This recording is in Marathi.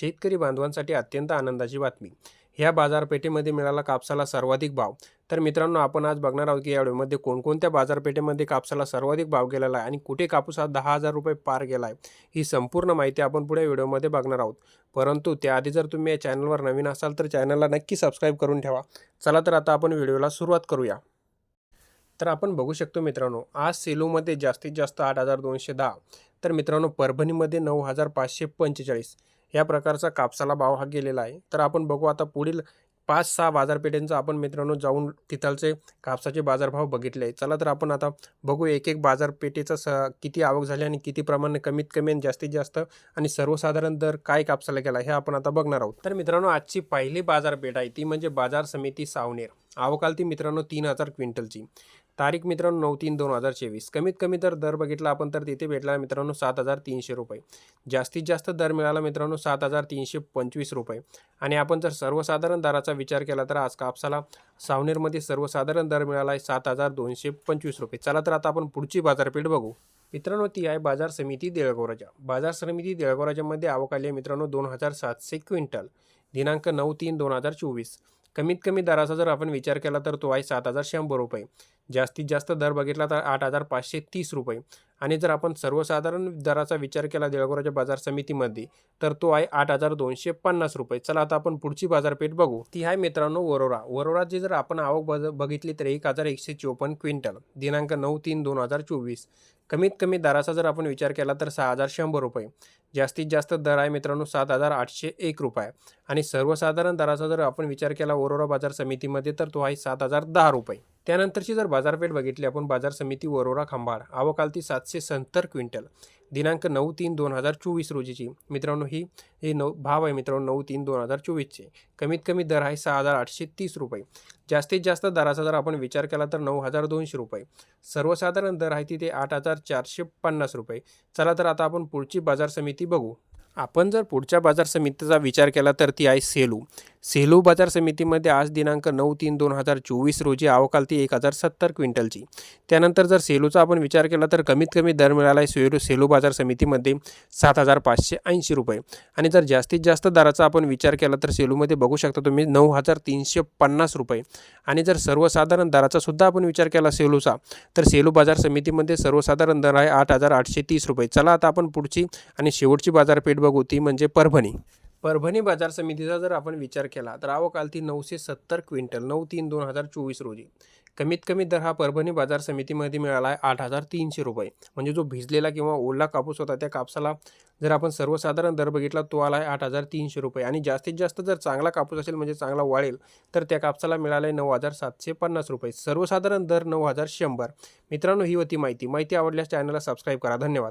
शेतकरी बांधवांसाठी अत्यंत आनंदाची बातमी. ह्या बाजारपेठेमध्ये मिळाला कापसाला सर्वाधिक भाव. तर मित्रांनो आपण आज बघणार आहोत की या व्हिडिओमध्ये कोणकोणत्या बाजारपेठेमध्ये कापसाला सर्वाधिक भाव गेलेला आहे आणि कुठे कापूस हा दहा हजार रुपये पार गेला आहे ही संपूर्ण माहिती आपण पुढे व्हिडिओमध्ये बघणार आहोत. परंतु त्याआधी जर तुम्ही या चॅनलवर नवीन असाल तर चॅनलला नक्की सबस्क्राईब करून ठेवा. चला तर आता आपण व्हिडिओला सुरुवात करूया. तर आपण बघू शकतो मित्रांनो आज सेलूमध्ये जास्तीत जास्त आठ हजार दोनशे दहा तर मित्रांनो परभणीमध्ये नऊ हजार पाचशे पंचेचाळीस या प्रकारचा कापसाला भाव हा गेलेला आहे. तर आपण बघू आता पुढील पाच सहा बाजारपेठेंचा आपण मित्रांनो जाऊन तिथलचे कापसाचे बाजारभाव बघितले आहे चला तर आपण आता बघू एक एक बाजारपेठेचा स किती आवक झाली आणि किती प्रमाणे कमीत कमी आणि जास्तीत जास्त आणि सर्वसाधारण दर काय कापसाला गेला हे आपण आता बघणार आहोत. तर मित्रांनो आजची पहिली बाजारपेठ आहे ती म्हणजे बाजार समिती सावनेर. आवकाल ती मित्रांनो तीन हजार क्विंटलची. तारीख मित्रांनो नऊ तीन दोन हजार चोवीस. कमीत कमी तर दर बघितला आपण तर तिथे भेटला मित्रांनो सात हजार तीनशे रुपये. जास्तीत जास्त दर मिळाला मित्रांनो सात हजार तीनशे पंचवीस रुपये. आणि आपण जर सर्वसाधारण दराचा विचार केला तर आज कापसाला सावनेरमध्ये सर्वसाधारण दर मिळाला आहे सात हजार दोनशे पंचवीस रुपये. चला तर आता आपण पुढची बाजारपेठ बघू. मित्रांनो ती आहे बाजार समिती देळगोराजा बाजार समिती देळगोराजामध्ये आवक आली आहे मित्रांनो दोन हजार सातशे क्विंटल. दिनांक नऊ तीन दोन हजार चोवीस. कमीत कमी दराचा जर आपण विचार केला तर तो आहे सात हजार शंभर रुपये. जास्तीत जास्त दर बघितला तर आठ हजार पाचशे तीस रुपये. आणि जर आपण सर्वसाधारण दराचा विचार केला देळगोराच्या बाजार समितीमध्ये तर तो आहे आठ हजार दोनशे पन्नास रुपये. चला आता आपण पुढची बाजारपेठ बघू. ती आहे मित्रांनो वरोरा. वरोराची जर आपण आवक बज बघितली तर एक हजार एकशे चोपन्न क्विंटल दिनांक नऊ तीन दोन हजार चोवीस. कमीत कमी दराचा जर आपण विचार केला तर सहा हजार शंभर रुपये. जास्तीत जास्त दर आहे मित्रांनो सात हजार आठशे एक रुपये. आणि सर्वसाधारण दराचा जर आपण विचार केला वरोरा बाजार समितीमध्ये तर तो आहे सात हजार दहा रुपये. त्यानंतरची जर बाजारपेठ बघितली आपण बाजार समिती वरोरा खांबाळ आवक सातशे सत्तर क्विंटल. दिनांक नऊ तीन दोन हजार चोवीस रोजीची. मित्रांनो ही हे नऊ भाव आहे मित्रांनो नऊ तीन दोन हजार चोवीसचे. कमीत कमी दर आहे सहा हजार आठशे तीस रुपये. जास्तीत जास्त दराचा जर आपण विचार केला तर नऊ हजार दोनशे रुपये. सर्वसाधारण दर आहे तिथे आठ हजार चारशे पन्नास रुपये. चला तर आता आपण पुढची बाजार समिती बघू. आपण जर पुढच्या बाजार समितीचा विचार केला तर ती आहे सेलू. सेलू बाजार समितीमध्ये आज दिनांक नऊ तीन दोन हजार चोवीस रोजी आवक एक हजार सत्तर क्विंटलची. त्यानंतर जर सेलूचा आपण विचार केला तर कमीत कमी दर मिळाला आहे सेलू सेलू बाजार समितीमध्ये सात हजार पाचशे ऐंशी रुपये. आणि जर जास्तीत जास्त दराचा आपण विचार केला तर सेलूमध्ये बघू शकता तुम्ही नऊ हजार तीनशे पन्नास रुपये. आणि जर सर्वसाधारण दराचा सुद्धा आपण विचार केला सेलूचा तर सेलू बाजार समितीमध्ये सर्वसाधारण दर आहे आठ हजार आठशे तीस रुपये. चला आता आपण पुढची आणि शेवटची बाजारपेठ बघू ती म्हणजे परभणी. परभणी बाजार समितीचा जर आपण विचार केला तर आवक नऊशे सत्तर क्विंटल नऊ तीन दोन हजार चोवीस रोजी. कमीत कमी दर हा परभणी बाजार समितीमध्ये मिळाला आहे आठ हजार तीनशे रुपये. म्हणजे जो भिजलेला किंवा ओला कापूस होता त्या कापसाला जर आपण सर्वसाधारण दर बघितला तो आला आहे आठ हजार तीनशे रुपये. आणि जास्तीत जास्त जर चांगला कापूस असेल म्हणजे चांगला वाळेल तर त्या कापसाला मिळाला आहे नऊ हजार सातशे पन्नास रुपये. सर्वसाधारण दर नऊ हजार शंभर. मित्रांनो ही होती माहिती. माहिती आवडल्यास चॅनलला सबस्क्राईब करा. धन्यवाद.